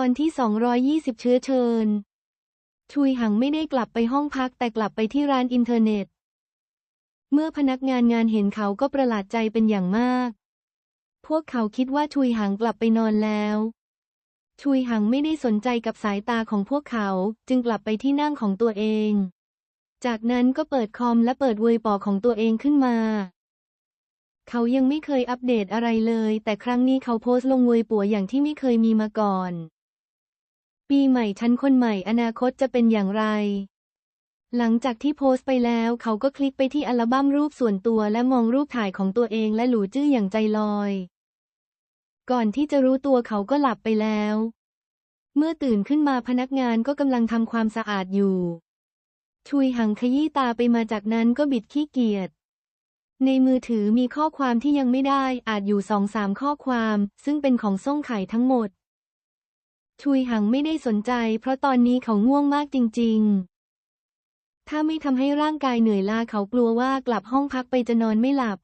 อนที่ 220 เชื้อเชิญ ชุยหังไม่ได้กลับไปห้องพักแต่กลับไปที่ร้านอินเทอร์เน็ต เมื่อพนักงานงานเห็นเขาก็ประหลาดใจเป็นอย่างมาก พวกเขาคิดว่าชุยหังกลับไปนอนแล้ว ชุยหังไม่ได้สนใจกับสายตาของพวกเขาจึงกลับไปที่นั่งของตัวเอง จากนั้นก็เปิดคอมและเปิดเวยปอของตัวเองขึ้นมาเขายังไม่เคยอัปเดตอะไรเลย แต่ครั้งนี้เขาโพสต์ลงเวยปัวอย่างที่ไม่เคยมีมาก่อน ปีใหม่ชั้นคนใหม่อนาคตจะเป็นอย่างไร หลังจากที่โพสต์ไปแล้วเขาก็คลิกไปที่อัลบั้มรูปส่วนตัวและมองรูปถ่ายของตัวเองและหลูจื้ออย่างใจลอย ก่อนที่จะรู้ตัวเขาก็หลับไปแล้ว เมื่อตื่นขึ้นมาพนักงานก็กำลังทำความสะอาดอยู่ ชุยหังขยี้ตาไปมาจากนั้นก็บิดขี้เกียจในมือถือมีข้อความที่ยังไม่ได้อาจอยู่สองสามข้อความ ซึ่งเป็นของส่งไข่ทั้งหมด ชุยหังไม่ได้สนใจ เพราะตอนนี้เขาง่วงมากจริง ๆ ถ้าไม่ทำให้ร่างกายเหนื่อยล้าเขากลัวว่ากลับห้องพักไปจะนอนไม่หลับ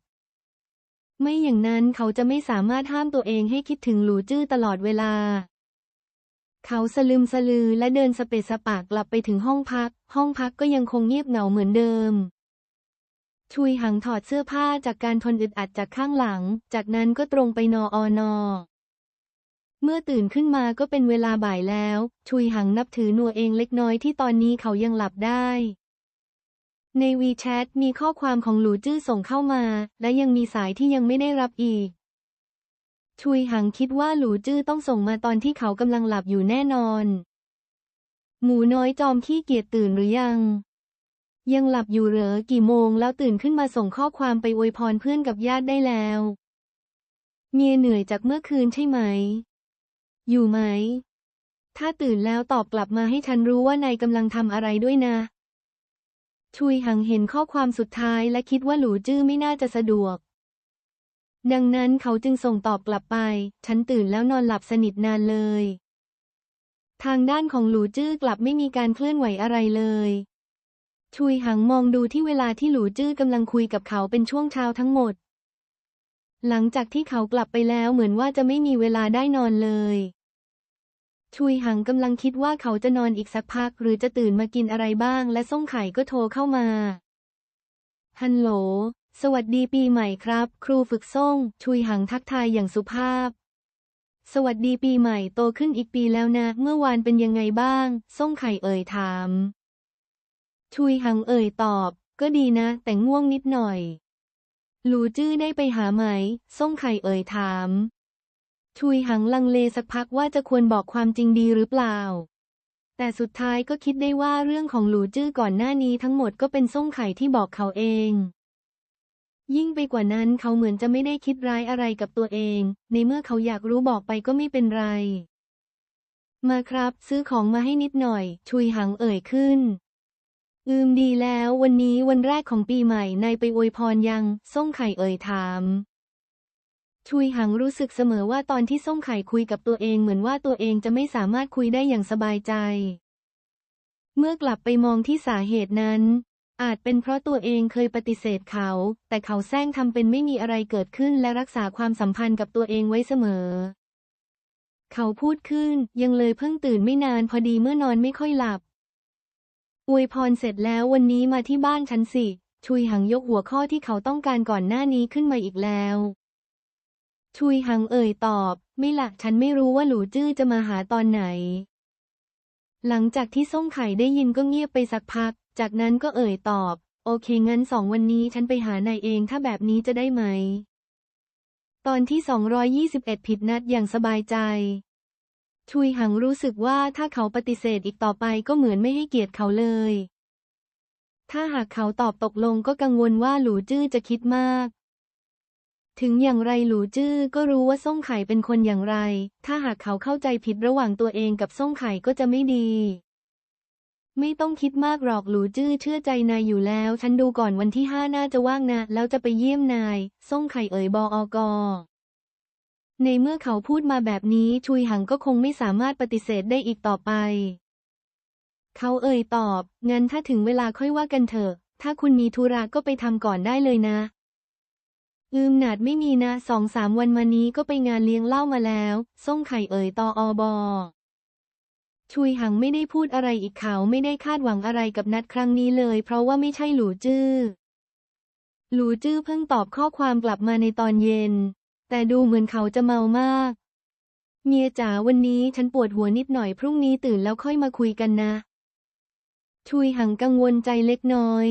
ไม่อย่างนั้นเขาจะไม่สามารถห้ามตัวเองให้คิดถึงหลูจื้อตลอดเวลา เขาสลึมสลือและเดินสเปซสปากกลับไปถึงห้องพัก ห้องพักก็ยังคงเงียบเหงาเหมือนเดิมชุยหังถอดเสื้อผ้าจากการทนอึดอัดจากข้างหลัง จากนั้นก็ตรงไปนออนอ เมื่อตื่นขึ้นมาก็เป็นเวลาบ่ายแล้ว ชุยหังนับถือหนัวเองเล็กน้อยที่ตอนนี้เขายังหลับได้ ในวีแชทมีข้อความของหลูจื้อส่งเข้ามา และยังมีสายที่ยังไม่ได้รับอีก ชุยหังคิดว่าหลูจื้อต้องส่งมาตอนที่เขากำลังหลับอยู่แน่นอน หมูน้อยจอมขี้เกียจตื่นหรือยัง ยังหลับอยู่เหรอกี่โมงแล้วตื่นขึ้นมาส่งข้อความไปอวยพรเพื่อนกับญาติได้แล้ว เมียเหนื่อยจากเมื่อคืนใช่ไหม อยู่ไหม ถ้าตื่นแล้วตอบกลับมาให้ฉันรู้ว่านายกำลังทำอะไรด้วยนะ ชุยหังเห็นข้อความสุดท้ายและคิดว่าหลูจื้อไม่น่าจะสะดวก ดังนั้นเขาจึงส่งตอบกลับไป ฉันตื่นแล้วนอนหลับสนิทนานเลย ทางด้านของหลูจื้อกลับไม่มีการเคลื่อนไหวอะไรเลยชุยหังมองดูที่เวลาที่หลูจื้อกำลังคุยกับเขาเป็นช่วงเช้าทั้งหมด หลังจากที่เขากลับไปแล้วเหมือนว่าจะไม่มีเวลาได้นอนเลย ชุยหังกำลังคิดว่าเขาจะนอนอีกสักพัก หรือจะตื่นมากินอะไรบ้าง และส่งไข่ก็โทรเข้ามา ฮัลโหล สวัสดีปีใหม่ครับ ครูฝึกส่ง ชุยหังทักทายอย่างสุภาพ สวัสดีปีใหม่โตขึ้นอีกปีแล้วนะ เมื่อวานเป็นยังไงบ้างส่งไข่เอ่ยถาม ชุยหังเอ่ยตอบ ก็ดีนะ แต่ง่วงนิดหน่อย หลูจื้อได้ไปหาไหม ส่งไข่เอ่ยถาม ชุยหังลังเลสักพักว่าจะควรบอกความจริงดีหรือเปล่า แต่สุดท้ายก็คิดได้ว่าเรื่องของหลูจื้อก่อนหน้านี้ทั้งหมดก็เป็นส่งไข่ที่บอกเขาเอง ยิ่งไปกว่านั้นเขาเหมือนจะไม่ได้คิดร้ายอะไรกับตัวเอง ในเมื่อเขาอยากรู้บอกไปก็ไม่เป็นไร มาครับ ซื้อของมาให้นิดหน่อย ชุยหังเอ่ยขึ้น อืมดีแล้ววันนี้วันแรกของปีใหม่นายไปอวยพรยังส่งไข่เอ่ยถาม ชุยหังรู้สึกเสมอว่าตอนที่ส่งไข่คุยกับตัวเองเหมือนว่าตัวเองจะไม่สามารถคุยได้อย่างสบายใจ เมื่อกลับไปมองที่สาเหตุนั้น อาจเป็นเพราะตัวเองเคยปฏิเสธเขา แต่เขาแซงทำเป็นไม่มีอะไรเกิดขึ้นและรักษาความสัมพันธ์กับตัวเองไว้เสมอ เขาพูดขึ้นยังเลยเพิ่งตื่นไม่นานพอดีเมื่อนอนไม่ค่อยหลับ อวยพรเสร็จแล้ววันนี้มาที่บ้านฉันสิ ชุยหังยกหัวข้อที่เขาต้องการก่อนหน้านี้ขึ้นมาอีกแล้ว ชุยหังเอ่ยตอบ ไม่ละฉันไม่รู้ว่าหลูจื้อจะมาหาตอนไหน หลังจากที่ส่งไข่ได้ยินก็เงียบไปสักพัก จากนั้นก็เอ่ยตอบ โอเคงั้นสองวันนี้ฉันไปหานายเองถ้าแบบนี้จะได้ไหม ตอนที่ 221 ผิดนัดอย่างสบายใจ ชุยหังรู้สึกว่าถ้าเขาปฏิเสธอีกต่อไปก็เหมือนไม่ให้เกียรติเขาเลย ถ้าหากเขาตอบตกลงก็กังวลว่าหลูจื้อจะคิดมาก ถึงอย่างไรหลูจื้อก็รู้ว่าส่งไข่เป็นคนอย่างไร ถ้าหากเขาเข้าใจผิดระหว่างตัวเองกับส่งไข่ก็จะไม่ดี ไม่ต้องคิดมากหรอกหลูจื้อเชื่อใจนายอยู่แล้ว ฉันดูก่อนวันที่ห้าน่าจะว่างนะ แล้วจะไปเยี่ยมนายส่งไข่เอ่ยบออกอ ในเมื่อเขาพูดมาแบบนี้ชุยหังก็คงไม่สามารถปฏิเสธได้อีกต่อไป เขาเอ่ยตอบ งั้นถ้าถึงเวลาค่อยว่ากันเถอะ ถ้าคุณมีธุระก็ไปทำก่อนได้เลยนะ อืมหนาดไม่มีนะสองสามวันมานี้ก็ไปงานเลี้ยงเหล้ามาแล้วส่งไข่เอ่ยตออบอชุยหังไม่ได้พูดอะไรอีกเขาไม่ได้คาดหวังอะไรกับนัดครั้งนี้เลย เพราะว่าไม่ใช่หลูจื้อหลูจื้อเพิ่งตอบข้อความกลับมาในตอนเย็น แต่ดูเหมือนเขาจะเมามาก เมียจ๋าวันนี้ฉันปวดหัวนิดหน่อยพรุ่งนี้ตื่นแล้วค่อยมาคุยกันนะ ชุยหังกังวลใจเล็กน้อย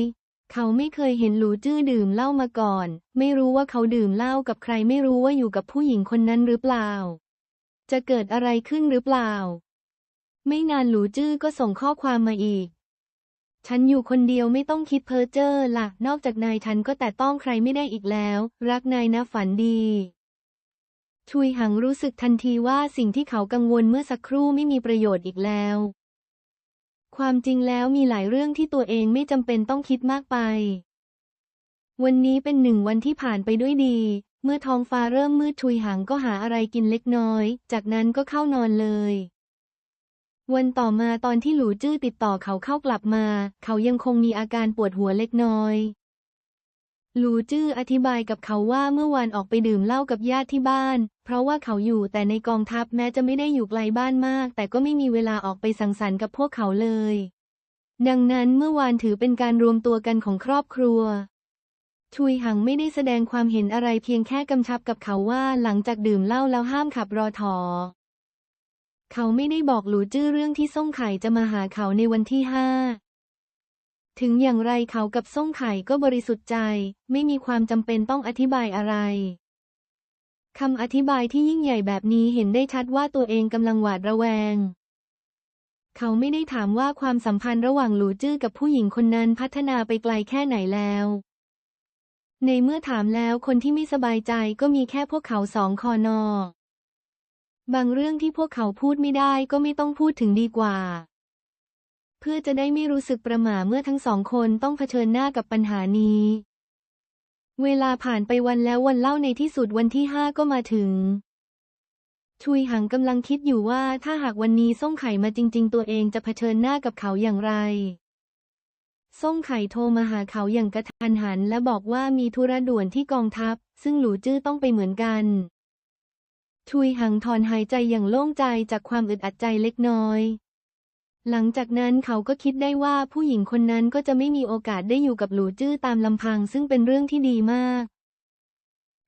เขาไม่เคยเห็นหลูจื้อดื่มเหล้ามาก่อน ไม่รู้ว่าเขาดื่มเหล้ากับใครไม่รู้ว่าอยู่กับผู้หญิงคนนั้นหรือเปล่า จะเกิดอะไรขึ้นหรือเปล่า ไม่นานหลูจื้อก็ส่งข้อความมาอีกฉันอยู่คนเดียวไม่ต้องคิดเพ้อเจ้อละนอกจากนายฉันก็แต่ต้องใครไม่ได้อีกแล้ว รักนายนะฝันดี ชุยหังรู้สึกทันทีว่าสิ่งที่เขากังวลเมื่อสักครู่ไม่มีประโยชน์อีกแล้ว ความจริงแล้วมีหลายเรื่องที่ตัวเองไม่จำเป็นต้องคิดมากไป วันนี้เป็นหนึ่งวันที่ผ่านไปด้วยดี เมื่อท้องฟ้าเริ่มมืดชุยหังก็หาอะไรกินเล็กน้อย จากนั้นก็เข้านอนเลย วันต่อมาตอนที่หลูจื้อติดต่อเขาเข้ากลับมา เขายังคงมีอาการปวดหัวเล็กน้อย หลูจื้ออธิบายกับเขาว่าเมื่อวานออกไปดื่มเหล้ากับญาติที่บ้าน เพราะว่าเขาอยู่แต่ในกองทัพแม้จะไม่ได้อยู่ไกลบ้านมาก แต่ก็ไม่มีเวลาออกไปสังสรรค์กับพวกเขาเลย ดังนั้นเมื่อวานถือเป็นการรวมตัวกันของครอบครัวชุยหังไม่ได้แสดงความเห็นอะไรเพียงแค่กำชับกับเขาว่าหลังจากดื่มเหล้าแล้วห้ามขับรอถอ เขาไม่ได้บอกหลูจื้อเรื่องที่ส่งไข่จะมาหาเขาในวันที่ห้า ถึงอย่างไรเขากับส่งไข่ก็บริสุทธิ์ใจ ไม่มีความจำเป็นต้องอธิบายอะไรคำอธิบายที่ยิ่งใหญ่แบบนี้เห็นได้ชัดว่าตัวเองกำลังหวาดระแวง เขาไม่ได้ถามว่าความสัมพันธ์ระหว่างหลูจื้อกับผู้หญิงคนนั้นพัฒนาไปไกลแค่ไหนแล้ว ในเมื่อถามแล้วคนที่ไม่สบายใจก็มีแค่พวกเขาสองคอนอ บางเรื่องที่พวกเขาพูดไม่ได้ก็ไม่ต้องพูดถึงดีกว่า พื่อจะได้ไม่รู้สึกประหม่าเมื่อทั้งสองคนต้องเผชิญหน้ากับปัญหานี้ เวลาผ่านไปวันแล้ววันเล่าในที่สุดวันที่ห้าก็มาถึง ชุยหังกำลังคิดอยู่ว่าถ้าหากวันนี้ส่งไข่มาจริง ๆ ตัวเองจะเผชิญหน้ากับเขาอย่างไรส่งไข่โทรมาหาเขาอย่างกระทันหัน และบอกว่ามีธุระด่วนที่กองทัพ ซึ่งหลูจื้อต้องไปเหมือนกัน ชุยหังถอนหายใจอย่างโล่งใจจากความอึดอัดใจเล็กน้อย หลังจากนั้นเขาก็คิดได้ว่าผู้หญิงคนนั้นก็จะไม่มีโอกาสได้อยู่กับหลูจื้อตามลำพังซึ่งเป็นเรื่องที่ดีมาก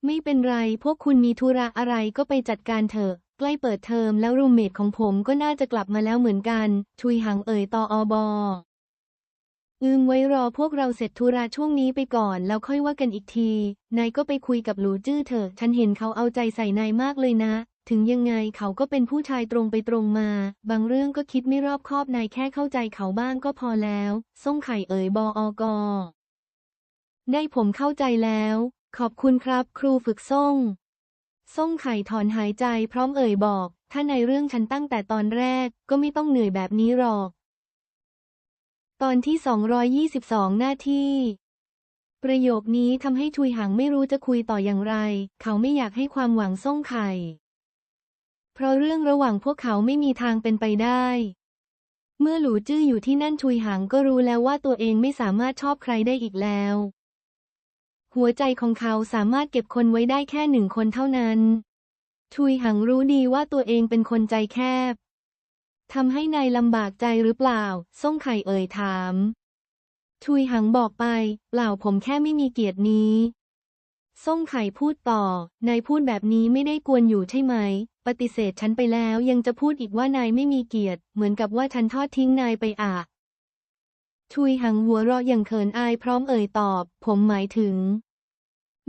ไม่เป็นไร พวกคุณมีธุระอะไรก็ไปจัดการเถอะ ใกล้เปิดเทอมแล้วรูมเมทของผมก็น่าจะกลับมาแล้วเหมือนกัน ชุยหังเอ่ยต่ออบออืมไว้รอพวกเราเสร็จธุระช่วงนี้ไปก่อนแล้วค่อยว่ากันอีกที นายก็ไปคุยกับหลูจื้อเถอะ ฉันเห็นเขาเอาใจใส่นายมากเลยนะ ถึงยังไงเขาก็เป็นผู้ชายตรงไปตรงมา บางเรื่องก็คิดไม่รอบคอบนายแค่เข้าใจเขาบ้างก็พอแล้ว ส่งไข่เอ่ยบออกอได้ผมเข้าใจแล้ว ขอบคุณครับ ครูฝึกส่งส่งไข่ถอนหายใจพร้อมเอ่ยบอก ถ้าในเรื่องฉันตั้งแต่ตอนแรกก็ไม่ต้องเหนื่อยแบบนี้หรอก ตอนที่ 222 หน้าที่ประโยคนี้ทำให้ชุยหังไม่รู้จะคุยต่ออย่างไร เขาไม่อยากให้ความหวังส่งไข่ เพราะเรื่องระหว่างพวกเขาไม่มีทางเป็นไปได้ เมื่อหลูจื้ออยู่ที่นั่นชุยหังก็รู้แล้วว่าตัวเองไม่สามารถชอบใครได้อีกแล้ว หัวใจของเขาสามารถเก็บคนไว้ได้แค่หนึ่งคนเท่านั้นชุยหังรู้ดีว่าตัวเองเป็นคนใจแคบทำให้นายลำบากใจหรือเปล่า ส่งไข่เอ่ยถาม ชุยหังบอกไป เปล่าผมแค่ไม่มีเกียรตินี้ ส่งไข่พูดต่อ นายพูดแบบนี้ไม่ได้กวนอยู่ใช่ไหม ปฏิเสธฉันไปแล้วยังจะพูดอีกว่านายไม่มีเกียรติ เหมือนกับว่าฉันทอดทิ้งนายไปอะชุยหังหัวเราะอย่างเขินอายพร้อมเอ่ยตอบ ผมหมายถึง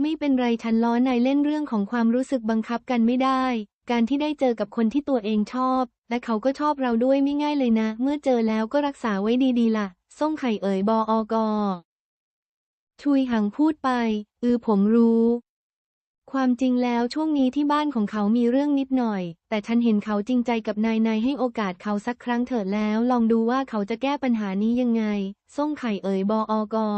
ไม่เป็นไรฉันล้อนายเล่นเรื่องของความรู้สึกบังคับกันไม่ได้ การที่ได้เจอกับคนที่ตัวเองชอบ และเขาก็ชอบเราด้วยไม่ง่ายเลยนะ เมื่อเจอแล้วก็รักษาไว้ดีๆล่ะส่งไข่เอ่ยบออกอชุยหังพูดไป อือผมรู้ ความจริงแล้วช่วงนี้ที่บ้านของเขามีเรื่องนิดหน่อย แต่ฉันเห็นเขาจริงใจกับนายนายให้โอกาสเขาสักครั้งเถิดแล้ว ลองดูว่าเขาจะแก้ปัญหานี้ยังไง ส่งไข่เอ่ยบออกอ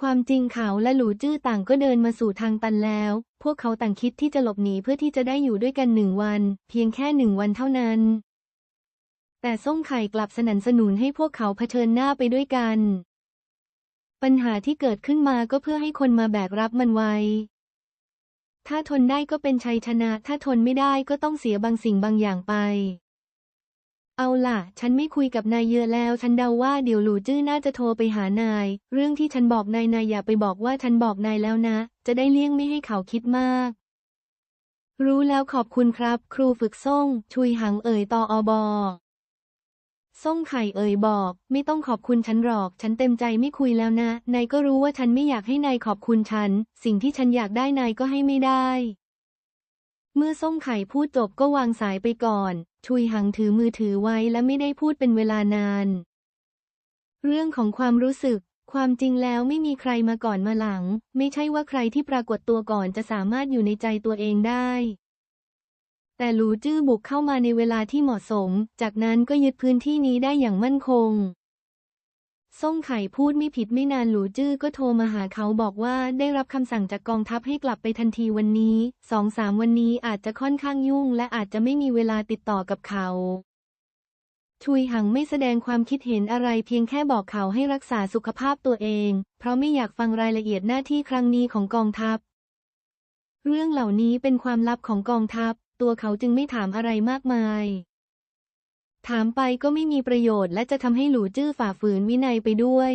ความจริงเขาและหลูจื้อต่างก็เดินมาสู่ทางตันแล้ว พวกเขาต่างคิดที่จะหลบหนีเพื่อที่จะได้อยู่ด้วยกันหนึ่งวัน เพียงแค่หนึ่งวันเท่านั้น แต่ส่งไข่กลับสนันสนุนให้พวกเขาเผชิญหน้าไปด้วยกัน ปัญหาที่เกิดขึ้นมาก็เพื่อให้คนมาแบกรับมันไว้ ถ้าทนได้ก็เป็นชัยชนะ ถ้าทนไม่ได้ก็ต้องเสียบางสิ่งบางอย่างไป เอาล่ะ ฉันไม่คุยกับนายเยอะแล้ว ฉันเดาว่าเดี๋ยวหลูจื้อน่าจะโทรไปหานาย เรื่องที่ฉันบอกนายนายอย่าไปบอกว่าฉันบอกนายแล้วนะ จะได้เลี่ยงไม่ให้เขาคิดมาก รู้แล้วขอบคุณครับ ครูฝึกส่ง ชุยหังเอ่ยตออบอ ส่งไข่เอ่ยบอก ไม่ต้องขอบคุณฉันหรอก ฉันเต็มใจไม่คุยแล้วนะ นายก็รู้ว่าฉันไม่อยากให้นายขอบคุณฉัน สิ่งที่ฉันอยากได้นายก็ให้ไม่ได้ เมื่อส้มไข่พูดจบก็วางสายไปก่อน ชุยหังถือมือถือไว้และไม่ได้พูดเป็นเวลานาน เรื่องของความรู้สึก ความจริงแล้วไม่มีใครมาก่อนมาหลัง ไม่ใช่ว่าใครที่ปรากฏตัวก่อนจะสามารถอยู่ในใจตัวเองได้ แต่หลูจื้อบุกเข้ามาในเวลาที่เหมาะสม จากนั้นก็ยึดพื้นที่นี้ได้อย่างมั่นคงส่งไข่พูดไม่ผิดไม่นานหลูจื้อก็โทรมาหาเขาบอกว่าได้รับคำสั่งจากกองทัพให้กลับไปทันทีวันนี้สองสามวันนี้อาจจะค่อนข้างยุ่ง และอาจจะไม่มีเวลาติดต่อกับเขา ชุยหังไม่แสดงความคิดเห็นอะไรเพียงแค่บอกเขาให้รักษาสุขภาพตัวเอง เพราะไม่อยากฟังรายละเอียดหน้าที่ครั้งนี้ของกองทัพ เรื่องเหล่านี้เป็นความลับของกองทัพ ตัวเขาจึงไม่ถามอะไรมากมาย ถามไปก็ไม่มีประโยชน์และจะทำให้หลูจื้อฝ่าฝืนวินัยไปด้วย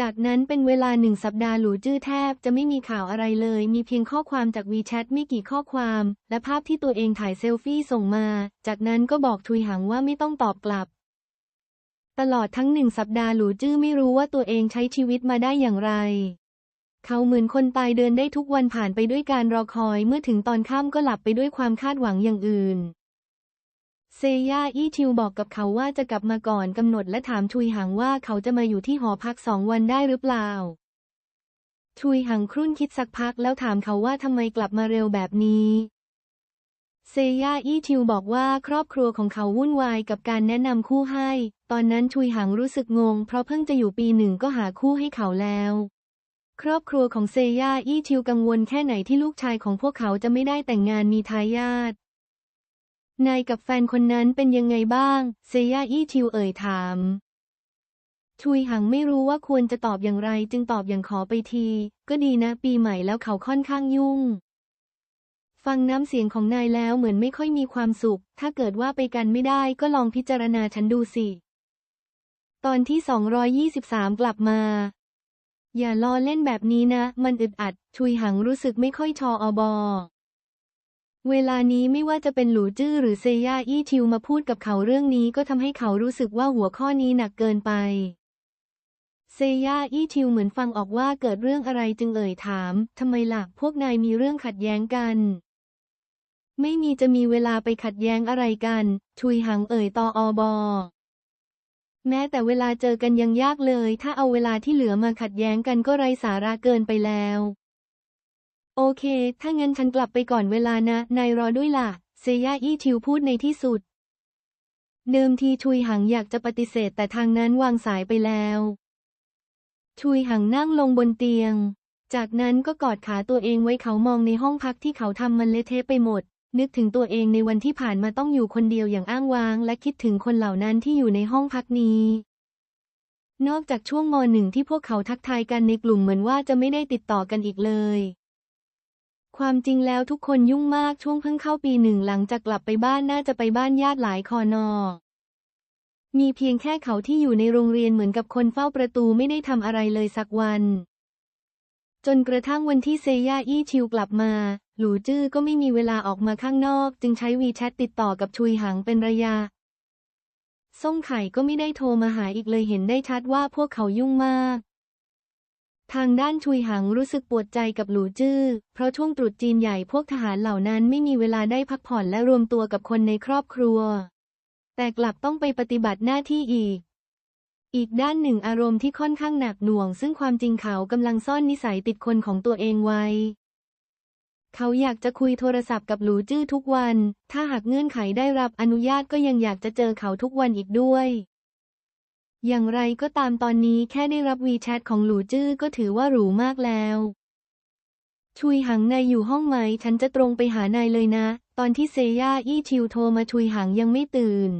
จากนั้นเป็นเวลาหนึ่งสัปดาห์หลูจื้อแทบจะไม่มีข่าวอะไรเลย มีเพียงข้อความจากวีแชทไม่กี่ข้อความ และภาพที่ตัวเองถ่ายเซลฟี่ส่งมา จากนั้นก็บอกทุยหังว่าไม่ต้องตอบกลับตลอดทั้งหนึ่งสัปดาห์หลูจื้อไม่รู้ว่าตัวเองใช้ชีวิตมาได้อย่างไร เขาเหมือนคนตายเดินได้ทุกวันผ่านไปด้วยการรอคอยเมื่อถึงตอนค่ำก็หลับไปด้วยความคาดหวังอย่างอื่น เซย่าอี้ชิวบอกกับเขาว่าจะกลับมาก่อนกำหนดและถามชุยหังว่าเขาจะมาอยู่ที่หอพักสองวันได้หรือเปล่า ชุยหังครุ่นคิดสักพักแล้วถามเขาว่าทำไมกลับมาเร็วแบบนี้เซย่าอี้ชิวบอกว่าครอบครัวของเขาวุ่นวายกับการแนะนำคู่ให้ ตอนนั้นชุยหังรู้สึกงง เพราะเพิ่งจะอยู่ปีหนึ่งก็หาคู่ให้เขาแล้ว ครอบครัวของเซย่าอี้ชิวกังวลแค่ไหนที่ลูกชายของพวกเขาจะไม่ได้แต่งงานมีทายาทนายกับแฟนคนนั้นเป็นยังไงบ้าง เซย่าอี้ชิวเอ่ยถามชุยหังไม่รู้ว่าควรจะตอบอย่างไรจึงตอบอย่างขอไปที ก็ดีนะปีใหม่แล้วเขาค่อนข้างยุ่ง ฟังน้ำเสียงของนายแล้วเหมือนไม่ค่อยมีความสุข ถ้าเกิดว่าไปกันไม่ได้ก็ลองพิจารณาฉันดูสิ ตอนที่ 223 กลับมา อย่าล้อเล่นแบบนี้นะ มันอึดอัด ชุยหังรู้สึกไม่ค่อยชออบอ เวลานี้ไม่ว่าจะเป็นหลูจื้อหรือเซย่าอี้ชิวมาพูดกับเขาเรื่องนี้ก็ทำให้เขารู้สึกว่าหัวข้อนี้หนักเกินไป เซย่าอี้ชิวเหมือนฟังออกว่าเกิดเรื่องอะไรจึงเอ่ยถามทำไมล่ะพวกนายมีเรื่องขัดแย้งกัน ไม่มีจะมีเวลาไปขัดแย้งอะไรกัน ชุยหังเอ่ยตออบอ แม้แต่เวลาเจอกันยังยากเลย ถ้าเอาเวลาที่เหลือมาขัดแย้งกันก็ไร้สาระเกินไปแล้ว โอเค ถ้างั้นฉันกลับไปก่อนเวลานะ นายรอด้วยล่ะ เซย่าอี้ชิวพูดในที่สุด เดิมทีชุยหังอยากจะปฏิเสธแต่ทางนั้นวางสายไปแล้ว ชุยหังนั่งลงบนเตียง จากนั้นก็กอดขาตัวเองไว้เขามองในห้องพักที่เขาทำมันเละเทะไปหมด นึกถึงตัวเองในวันที่ผ่านมาต้องอยู่คนเดียวอย่างอ้างว้าง และคิดถึงคนเหล่านั้นที่อยู่ในห้องพักนี้ นอกจากช่วงมหนึ่งที่พวกเขาทักทายกันในกลุ่มเหมือนว่าจะไม่ได้ติดต่อกันอีกเลย ความจริงแล้วทุกคนยุ่งมากช่วงเพิ่งเข้าปีหนึ่งหลังจากกลับไปบ้านน่าจะไปบ้านญาติหลายคอนอมีเพียงแค่เขาที่อยู่ในโรงเรียนเหมือนกับคนเฝ้าประตูไม่ได้ทำอะไรเลยสักวัน จนกระทั่งวันที่เซย่าอี้ชิวกลับมา หลูจื้อก็ไม่มีเวลาออกมาข้างนอก จึงใช้วีแชทติดต่อกับชุยหังเป็นระยะส่งไข่ก็ไม่ได้โทรมาหาอีกเลยเห็นได้ชัดว่าพวกเขายุ่งมาก ทางด้านชุยหังรู้สึกปวดใจกับหลูจื้อ เพราะช่วงตรุษจีนใหญ่พวกทหารเหล่านั้นไม่มีเวลาได้พักผ่อนและรวมตัวกับคนในครอบครัว แต่กลับต้องไปปฏิบัติหน้าที่อีก อีกด้านหนึ่งอารมณ์ที่ค่อนข้างหนักหน่วง ซึ่งความจริงเขากำลังซ่อนนิสัยติดคนของตัวเองไว้ เขาอยากจะคุยโทรศัพท์กับหลูจื้อทุกวัน ถ้าหากเงื่อนไขได้รับอนุญาตก็ยังอยากจะเจอเขาทุกวันอีกด้วย อย่างไรก็ตามตอนนี้แค่ได้รับวีแชทของหลูจื้อก็ถือว่าหรูมากแล้วชุยหังนายอยู่ห้องไหม ฉันจะตรงไปหานายเลยนะ ตอนที่เซย่าอี้ชิวโทรมาชุยหังยังไม่ตื่น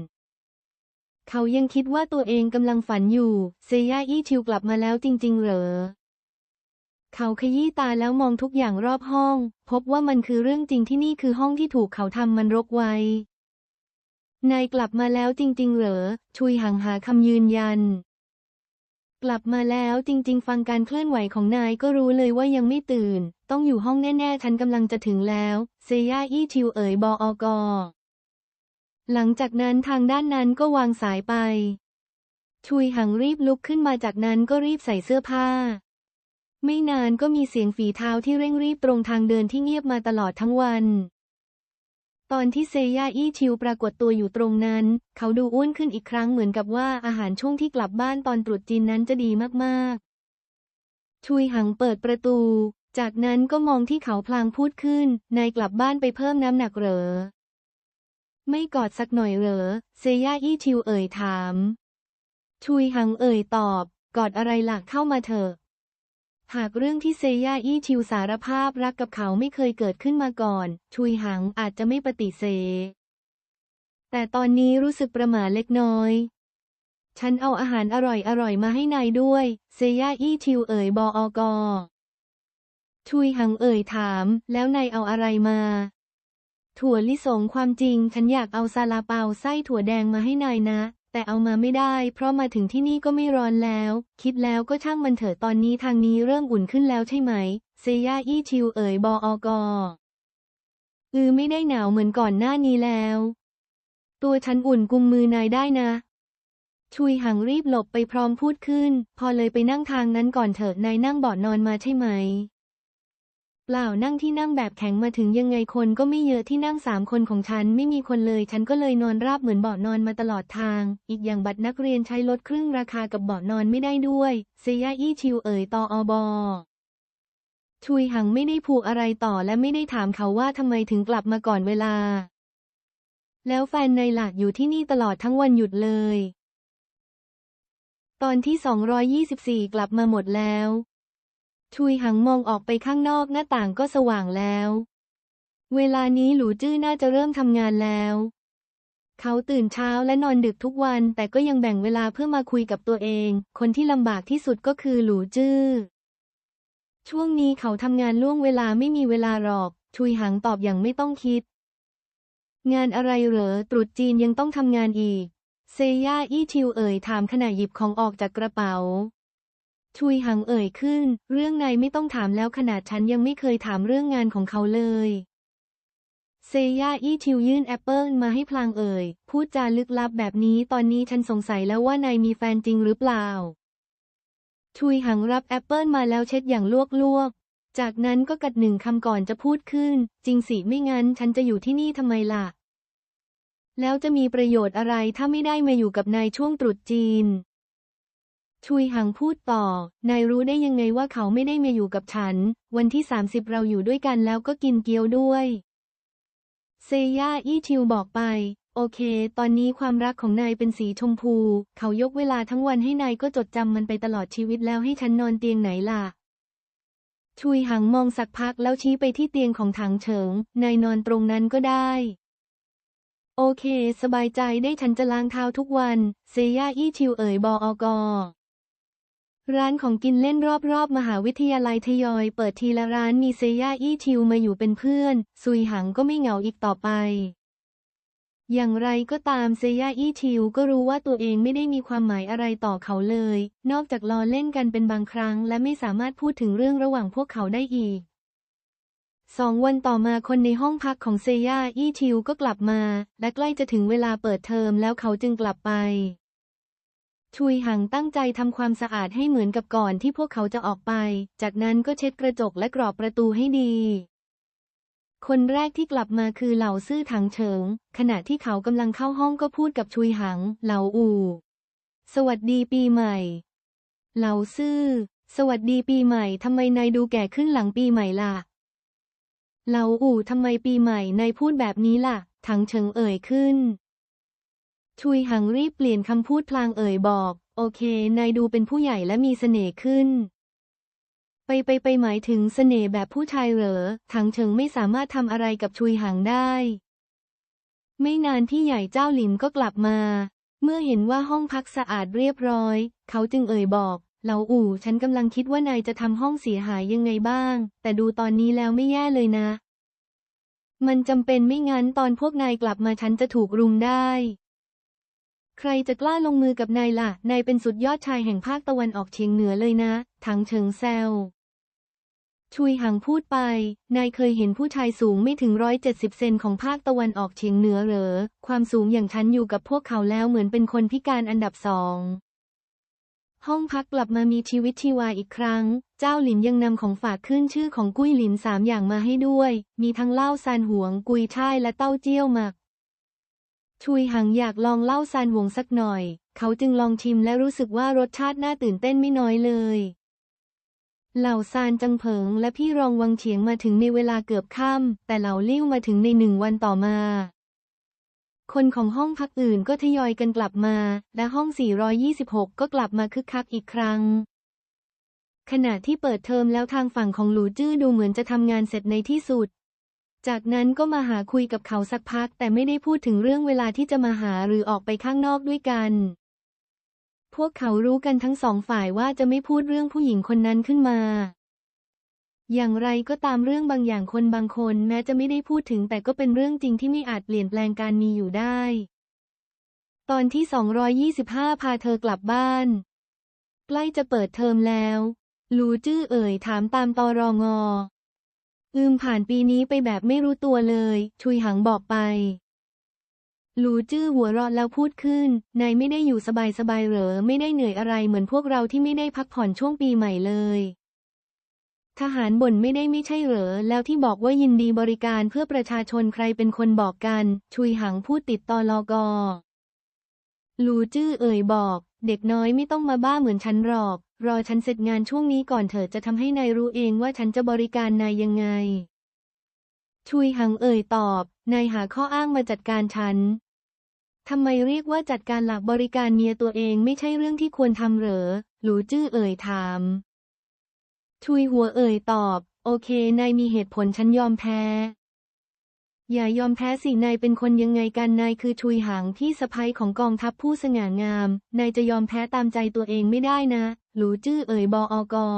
เขายังคิดว่าตัวเองกำลังฝันอยู่ เซย่าอี้ชิวกลับมาแล้วจริง ๆ เหรอ เขาขยี้ตาแล้วมองทุกอย่างรอบห้อง พบว่ามันคือเรื่องจริงที่นี่คือห้องที่ถูกเขาทำมันรกไว้ นายกลับมาแล้วจริง ๆ เหรอ ชุยหังหาคำยืนยัน กลับมาแล้วจริง ๆ ฟังการเคลื่อนไหวของนายก็รู้เลยว่ายังไม่ตื่น ต้องอยู่ห้องแน่ ๆ ฉันกำลังจะถึงแล้ว เซย่าอี้ชิวเอ๋ยบออกอหลังจากนั้นทางด้านนั้นก็วางสายไป ชุยหังรีบลุกขึ้นมาจากนั้นก็รีบใส่เสื้อผ้า ไม่นานก็มีเสียงฝีเท้าที่เร่งรีบตรงทางเดินที่เงียบมาตลอดทั้งวัน ตอนที่เซย่าอี้ชิวปรากฏตัวอยู่ตรงนั้น เขาดูอ้วนขึ้นอีกครั้งเหมือนกับว่าอาหารช่วงที่กลับบ้านตอนตรุษจีนนั้นจะดีมากๆ ชุยหังเปิดประตู จากนั้นก็มองที่เขาพลางพูดขึ้น นายกลับบ้านไปเพิ่มน้ำหนักเหรอ ไม่กอดสักหน่อยเหรอ เซย่าอี้ชิวเอ่ยถาม ชุยหังเอ่ยตอบ กอดอะไรหลักเข้ามาเถอะ หากเรื่องที่เซย่าอี้ชิวสารภาพรักกับเขาไม่เคยเกิดขึ้นมาก่อน ชุยหังอาจจะไม่ปฏิเสธ แต่ตอนนี้รู้สึกประหม่าเล็กน้อย ฉันเอาอาหารอร่อยๆมาให้นายด้วย เซย่าอี้ชิวเอ่ยบออกอชุยหังเอ่ยถาม แล้วนายเอาอะไรมา ถั่วลิสงความจริง ฉันอยากเอาซาลาเปาไส้ถั่วแดงมาให้นายนะ แต่เอามาไม่ได้ เพราะมาถึงที่นี่ก็ไม่ร้อนแล้ว คิดแล้วก็ช่างมันเถอะตอนนี้ทางนี้เริ่มอุ่นขึ้นแล้วใช่ไหม เซย่าอี้ชิวเอ๋ยบออกออือไม่ได้หนาวเหมือนก่อนหน้านี้แล้ว ตัวฉันอุ่นกุมมือนายได้นะ ชุยหังรีบหลบไปพร้อมพูดขึ้น พอเลยไปนั่งทางนั้นก่อนเถอะนายนั่งเบาะนอนมาใช่ไหม เปล่านั่งที่นั่งแบบแข็งมาถึงยังไงคนก็ไม่เยอะที่นั่งสามคนของฉันไม่มีคนเลย ฉันก็เลยนอนราบเหมือนเบาะนอนมาตลอดทาง อีกอย่างบัตรนักเรียนใช้ลดครึ่งราคากับเบาะนอนไม่ได้ด้วยเซย่าอี้ชิวเอ๋ยตออบอชุยหังไม่ได้ผูกอะไรต่อและไม่ได้ถามเขาว่าทำไมถึงกลับมาก่อนเวลา แล้วแฟนในหลักอยู่ที่นี่ตลอดทั้งวันหยุดเลย ตอนที่ 224 กลับมาหมดแล้ว ชุยหังมองออกไปข้างนอกหน้าต่างก็สว่างแล้ว เวลานี้หลูจื้อน่าจะเริ่มทำงานแล้ว เขาตื่นเช้าและนอนดึกทุกวัน แต่ก็ยังแบ่งเวลาเพื่อมาคุยกับตัวเอง คนที่ลำบากที่สุดก็คือหลูจื้อ ช่วงนี้เขาทำงานล่วงเวลาไม่มีเวลาหรอกชุยหังตอบอย่างไม่ต้องคิด งานอะไรเหรอ ตรุษจีนยังต้องทำงานอีก เซย่าอี้ชิวเอ่ยถามขณะหยิบของออกจากกระเป๋า ชุยหังเอ่ยขึ้น เรื่องนายไม่ต้องถามแล้วขนาดฉันยังไม่เคยถามเรื่องงานของเขาเลย เซย่าอี้ชิวยื่นแอปเปิลมาให้พลางเอ่ย พูดจาลึกลับแบบนี้ตอนนี้ฉันสงสัยแล้วว่านายมีแฟนจริงหรือเปล่า ชุยหังรับแอปเปิลมาแล้วเช็ดอย่างลวกๆ จากนั้นก็กัดหนึ่งคำก่อนจะพูดขึ้น จริงสิไม่งั้นฉันจะอยู่ที่นี่ทำไมล่ะ แล้วจะมีประโยชน์อะไรถ้าไม่ได้มาอยู่กับนายช่วงตรุษจีน ชุยหังพูดต่อ นายรู้ได้ยังไงว่าเขาไม่ได้มาอยู่กับฉัน วันที่ 30 เราอยู่ด้วยกันแล้วก็กินเกี๊ยวด้วย เซย่าอี้ชิวบอกไป โอเค ตอนนี้ความรักของนายเป็นสีชมพู เขายกเวลาทั้งวันให้นายก็จดจำมันไปตลอดชีวิตแล้วให้ฉันนอนเตียงไหนล่ะ ชุยหังมองสักพักแล้วชี้ไปที่เตียงของถังเฉิง นายนอนตรงนั้นก็ได้โอเค สบายใจได้ฉันจะล้างเท้าทุกวัน เซย่าอี้ชิวเอ๋ยบออกอ ร้านของกินเล่นรอบๆ มหาวิทยาลัยทยอย เปิดทีละร้านมีเซย่าอี้ชิวมาอยู่เป็นเพื่อน ซุยหังก็ไม่เหงาอีกต่อไป อย่างไรก็ตามเซย่าอี้ชิวก็รู้ว่าตัวเองไม่ได้มีความหมายอะไรต่อเขาเลย นอกจากล้อเล่นกันเป็นบางครั้ง และไม่สามารถพูดถึงเรื่องระหว่างพวกเขาได้อีกสองวันต่อมาคนในห้องพักของเซย่าอี้ชิวก็กลับมา และใกล้จะถึงเวลาเปิดเทอมแล้วเขาจึงกลับไป ชุยหังตั้งใจทำความสะอาดให้เหมือนกับก่อนที่พวกเขาจะออกไป จากนั้นก็เช็ดกระจกและกรอบประตูให้ดี คนแรกที่กลับมาคือเหล่าซื่อถังเฉิง ขณะที่เขากำลังเข้าห้องก็พูดกับชุยหัง เหล่าอู่สวัสดีปีใหม่ เหล่าซื่อ สวัสดีปีใหม่ทำไมนายดูแก่ขึ้นหลังปีใหม่ล่ะ เหล่าอู่ทำไมปีใหม่นายพูดแบบนี้ล่ะ ถังเฉิงเอ่ยขึ้น ชุยหังรีบเปลี่ยนคำพูดพลางเอ่ยบอก โอเค นายดูเป็นผู้ใหญ่และมีเสน่ห์ขึ้น ไปไปไปหมายถึงเสน่ห์แบบผู้ชายเหรอ ถังเฉิงไม่สามารถทำอะไรกับชุยหังได้ ไม่นานพี่ใหญ่เจ้าหลินก็กลับมา เมื่อเห็นว่าห้องพักสะอาดเรียบร้อย เขาจึงเอ่ยบอก เหลาอู่ ฉันกำลังคิดว่านายจะทำห้องเสียหายยังไงบ้าง แต่ดูตอนนี้แล้วไม่แย่เลยนะ มันจำเป็นไม่งั้นตอนพวกนายกลับมาฉันจะถูกรุมได้ ใครจะกล้าลงมือกับนายล่ะ นายเป็นสุดยอดชายแห่งภาคตะวันออกเฉียงเหนือเลยนะ ถังเฉิงแซวชุยหังพูดไป นายเคยเห็นผู้ชายสูงไม่ถึงร้อยเจ็ดสิบเซนของภาคตะวันออกเฉียงเหนือเหรอ ความสูงอย่างฉันอยู่กับพวกเขาแล้วเหมือนเป็นคนพิการอันดับสอง ห้องพักกลับมามีชีวิตชีวาอีกครั้ง เจ้าหลินยังนำของฝากขึ้นชื่อของกุ้ยหลินสามอย่างมาให้ด้วย มีทั้งเหล้าซานหวง กุยช่ายและเต้าเจี้ยวหมัก ชุยหังอยากลองเล้าซานวงสักหน่อย เขาจึงลองชิมและรู้สึกว่ารสชาติน่าตื่นเต้นไม่น้อยเลย เหล่าซานจังเผิงและพี่รองวังเฉียงมาถึงในเวลาเกือบค่ำแต่เหล่าลิ่วมาถึงในหนึ่งวันต่อมาคนของห้องพักอื่นก็ทยอยกันกลับมา และห้อง 426 ก็กลับมาคึกคักอีกครั้ง ขณะที่เปิดเทอมแล้วทางฝั่งของหลูจื้อดูเหมือนจะทำงานเสร็จในที่สุด จากนั้นก็มาหาคุยกับเขาสักพักแต่ไม่ได้พูดถึงเรื่องเวลาที่จะมาหาหรือออกไปข้างนอกด้วยกัน พวกเขารู้กันทั้งสองฝ่ายว่าจะไม่พูดเรื่องผู้หญิงคนนั้นขึ้นมา อย่างไรก็ตามเรื่องบางอย่างคนบางคนแม้จะไม่ได้พูดถึงแต่ก็เป็นเรื่องจริงที่ไม่อาจเปลี่ยนแปลงการมีอยู่ได้ ตอนที่ 225 พาเธอกลับบ้าน ใกล้จะเปิดเทอมแล้ว หลูจื้อเอ่ยถามตามตอรองอ อืมผ่านปีนี้ไปแบบไม่รู้ตัวเลย ชุยหังบอกไป หลูจื้อหัวเราะแล้วพูดขึ้น นายไม่ได้อยู่สบายๆเหรอ ไม่ได้เหนื่อยอะไรเหมือนพวกเราที่ไม่ได้พักผ่อนช่วงปีใหม่เลย ทหารบ่นไม่ได้ไม่ใช่เหรอ แล้วที่บอกว่ายินดีบริการเพื่อประชาชนใครเป็นคนบอกกัน ชุยหังพูดติดตอลอกอหลูจื้อเอ่ยบอก เด็กน้อยไม่ต้องมาบ้าเหมือนฉันหรอก รอฉันเสร็จงานช่วงนี้ก่อนเถอะจะทำให้นายรู้เองว่าฉันจะบริการนายยังไง ชุยหังเอ่ยตอบ นายหาข้ออ้างมาจัดการฉัน ทำไมเรียกว่าจัดการหลักบริการเมียตัวเองไม่ใช่เรื่องที่ควรทำเหรอ หลูจื้อเอ่ยถาม ชุยหัวเอ่ยตอบ โอเค นายมีเหตุผลฉันยอมแพ้ อย่ายอมแพ้สิ นายเป็นคนยังไงกันนายคือชุยหางพี่สะพ้ยของกองทัพผู้สง่างาม นายจะยอมแพ้ตามใจตัวเองไม่ได้นะ หลูจื้อเอ่ยบออกอ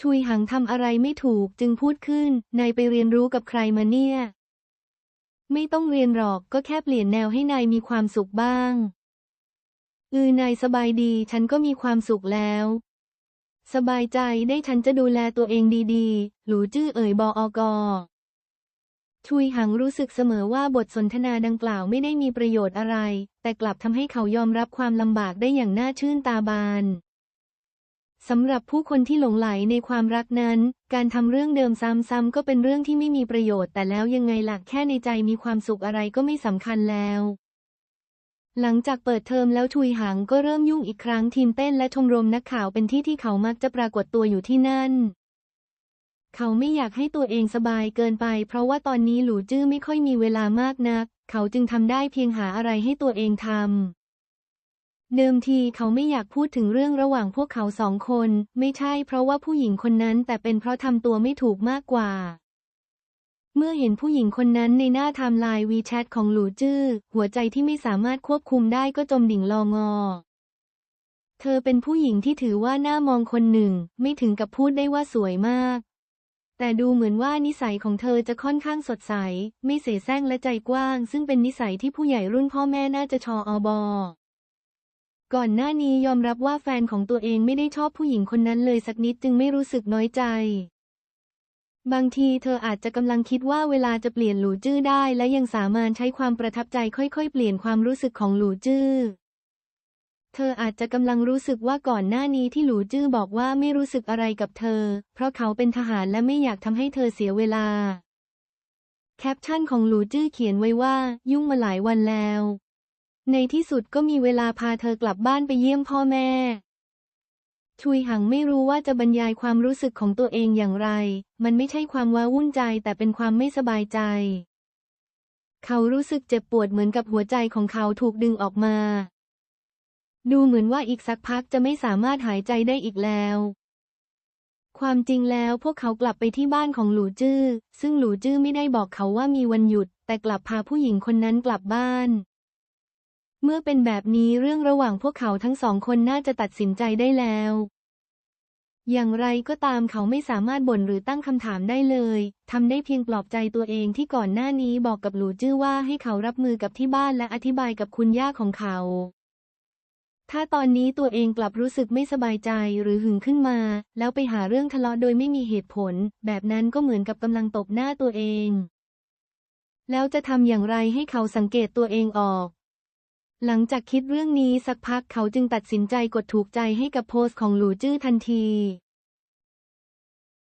ชุยหังทำอะไรไม่ถูกจึงพูดขึ้น นายไปเรียนรู้กับใครมาเนี่ย ไม่ต้องเรียนหรอกก็แค่เปลี่ยนแนวให้นายมีความสุขบ้าง อือนายสบายดีฉันก็มีความสุขแล้ว สบายใจได้ฉันจะดูแลตัวเองดีๆ หลูจื้อเอ่ยบออกอชุยหังรู้สึกเสมอว่าบทสนทนาดังกล่าวไม่ได้มีประโยชน์อะไร แต่กลับทำให้เขายอมรับความลำบากได้อย่างน่าชื่นตาบาน สำหรับผู้คนที่หลงไหลในความรักนั้น การทำเรื่องเดิมซ้ำๆก็เป็นเรื่องที่ไม่มีประโยชน์แต่แล้วยังไงล่ะแค่ในใจมีความสุขอะไรก็ไม่สำคัญแล้ว หลังจากเปิดเทอมแล้วชุยหังก็เริ่มยุ่งอีกครั้งทีมเต้นและชมรมนักข่าวเป็นที่ที่เขามักจะปรากฏตัวอยู่ที่นั่น เขาไม่อยากให้ตัวเองสบายเกินไป เพราะว่าตอนนี้หลูจื้อไม่ค่อยมีเวลามากนัก เขาจึงทำได้เพียงหาอะไรให้ตัวเองทำ เดิมทีเขาไม่อยากพูดถึงเรื่องระหว่างพวกเขาสองคน ไม่ใช่เพราะว่าผู้หญิงคนนั้นแต่เป็นเพราะทำตัวไม่ถูกมากกว่า เมื่อเห็นผู้หญิงคนนั้นในหน้าไทม์ไลน์วีแชทของหลูจื้อ หัวใจที่ไม่สามารถควบคุมได้ก็จมดิ่งลองอ เธอเป็นผู้หญิงที่ถือว่าหน่ามองคนหนึ่ง ไม่ถึงกับพูดได้ว่าสวยมาก แต่ดูเหมือนว่านิสัยของเธอจะค่อนข้างสดใส ไม่เสแสร้งและใจกว้าง ซึ่งเป็นนิสัยที่ผู้ใหญ่รุ่นพ่อแม่น่าจะชออบอ ก่อนหน้านี้ยอมรับว่าแฟนของตัวเองไม่ได้ชอบผู้หญิงคนนั้นเลยสักนิดจึงไม่รู้สึกน้อยใจ บางทีเธออาจจะกำลังคิดว่าเวลาจะเปลี่ยนหลูจื้อได้ และยังสามารถใช้ความประทับใจค่อยๆ เปลี่ยนความรู้สึกของหลูจื้อ เธออาจจะกำลังรู้สึกว่าก่อนหน้านี้ที่หลูจื้อบอกว่าไม่รู้สึกอะไรกับเธอ เพราะเขาเป็นทหารและไม่อยากทำให้เธอเสียเวลา แคปชั่นของหลูจื้อเขียนไว้ว่า ยุ่งมาหลายวันแล้ว ในที่สุดก็มีเวลาพาเธอกลับบ้านไปเยี่ยมพ่อแม่ ชุยหังไม่รู้ว่าจะบรรยายความรู้สึกของตัวเองอย่างไร มันไม่ใช่ความว้าวุ่นใจแต่เป็นความไม่สบายใจ เขารู้สึกเจ็บปวดเหมือนกับหัวใจของเขาถูกดึงออกมา ดูเหมือนว่าอีกสักพักจะไม่สามารถหายใจได้อีกแล้ว ความจริงแล้วพวกเขากลับไปที่บ้านของหลูจื้อ ซึ่งหลูจื้อไม่ได้บอกเขาว่ามีวันหยุด แต่กลับพาผู้หญิงคนนั้นกลับบ้าน เมื่อเป็นแบบนี้เรื่องระหว่างพวกเขาทั้งสองคนน่าจะตัดสินใจได้แล้ว อย่างไรก็ตามเขาไม่สามารถบ่นหรือตั้งคำถามได้เลยทำได้เพียงปลอบใจตัวเองที่ก่อนหน้านี้บอกกับหลูจื้อว่าให้เขารับมือกับที่บ้านและอธิบายกับคุณย่าของเขา ถ้าตอนนี้ตัวเองกลับรู้สึกไม่สบายใจหรือหึงขึ้นมา แล้วไปหาเรื่องทะเลาะโดยไม่มีเหตุผล แบบนั้นก็เหมือนกับกำลังตบหน้าตัวเองแล้วจะทำอย่างไรให้เขาสังเกตตัวเองออก หลังจากคิดเรื่องนี้สักพักเขาจึงตัดสินใจกดถูกใจให้กับโพสต์ของหลูจื้อทันที